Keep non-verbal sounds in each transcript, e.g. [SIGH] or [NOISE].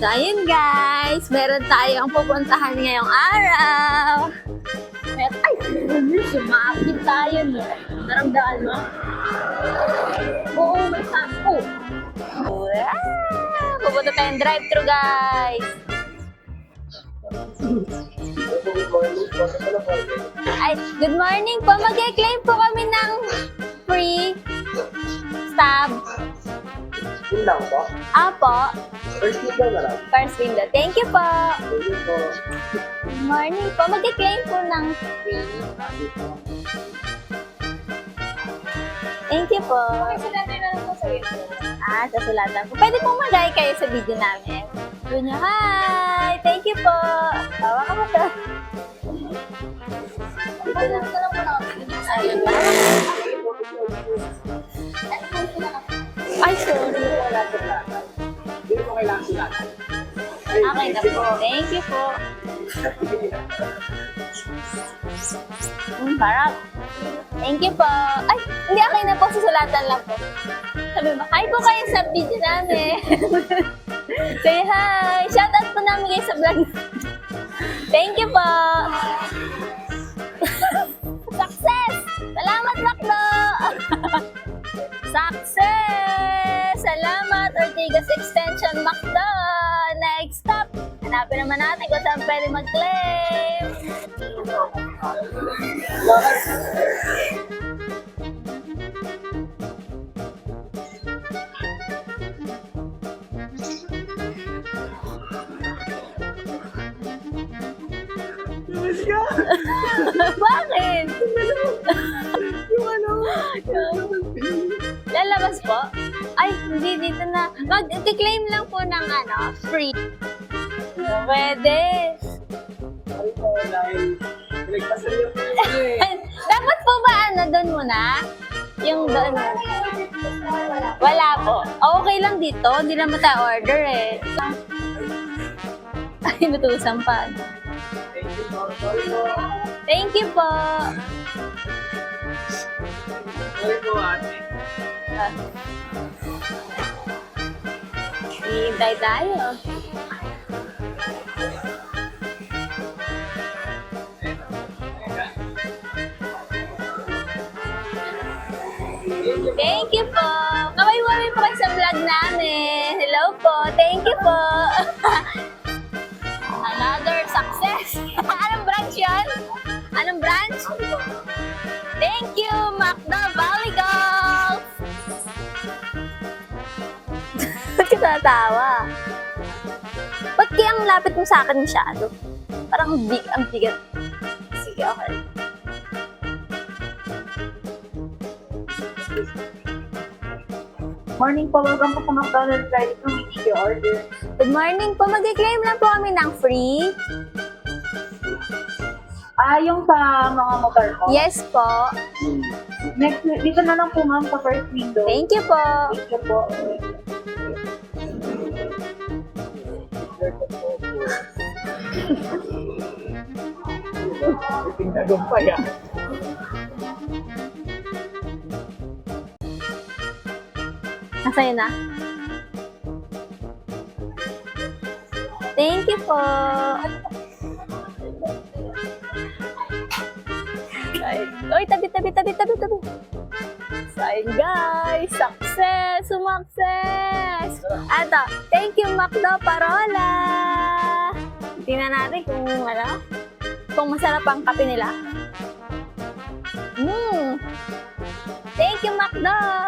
So, ayun guys, meron tayong pupuntahan ngayong araw. Mer Ay, sumakit tayo no. Naramdaan mo? Oo, may sampo. Wow! Pupunta tayong drive-thru guys. Ay, good morning po. Mag-claim po kami ng free stab. Yun lang po. Apo, First lang na lang. first window. Thank you po. Thank you po. Good morning po. Mag-claim po ng free. Thank you po. Ah, sasulatan po. Pwede po mag kayo sa video namin. Sabi niya, hi! Thank you po. Tawa ka mo to. Dito lang. Ayun ba? Ay, sorry. Po lahat. Hindi po kailangan sulatan. Okay na po. Thank you po. Mm, harap. Thank you po. Ay, hindi okay na po. Susulatan lang po. Sabi mo, hi po kayo sa video namin. Say hi. Shoutout po namin kayo sa vlog. Thank you po. Success! Salamat, Makdo! [LAUGHS] Success! Naman natin kung saan pwede mag-claim. [LAUGHS] Bakit? Yung ano? Lalabas po? Ay, hindi dito na. Mag-claim lang po ng ano, free. Pwede. Ay po, dahil pinagpasan. Dapat po ba ano, doon muna? Yung doon. Wala po. Okay lang dito. Hindi naman tayo order eh. [LAUGHS] Ay, natusan pa. Thank you po. Sorry po. Thank you po. Sorry po ate. Ah. Hihintay tayo. Thank you po. Kaway-waway po kayo sa vlog namin. Hello po. Thank you po. [LAUGHS] Another success. [LAUGHS] Anong branch yan? Anong branch? Thank you, Macdo Valley Golf. [LAUGHS] Ba't ka tatawa? Ba't kaya ang lapit mo sa akin masyado? Parang big, ang bigat. Sige, okay. Morning po, welcome po po McDonald's Friday to need your order. Good morning po. Mag-claim lang po kami ng free. Ah, yung sa mga motor ko? Yes po. Next, dito na lang po ma'am sa first window. Thank you po. Thank you po. Tinagumpay Nasa'yo na? Thank you po. Oy, tabi, tabi, tabi, tabi, tabi. Ayun guys, success, sumakses. Ato, thank you, Macdo Parola. Tingnan natin kung ano, kung masarap ang kape nila. Mm. Thank you, Macdo.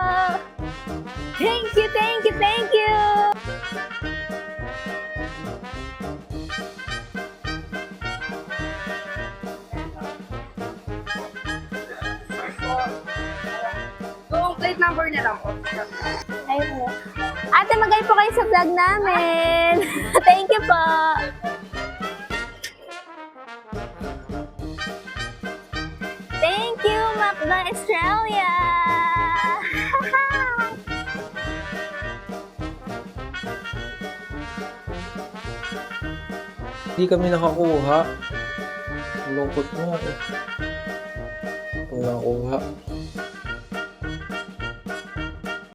Number niya lang po. Ayun po. Ate, magay po kayo sa vlog namin. [LAUGHS] Thank you po. Thank you, Macdo Australia. [LAUGHS] Hindi kami nakakuha. Lungkot mo eh. Kung nakakuha.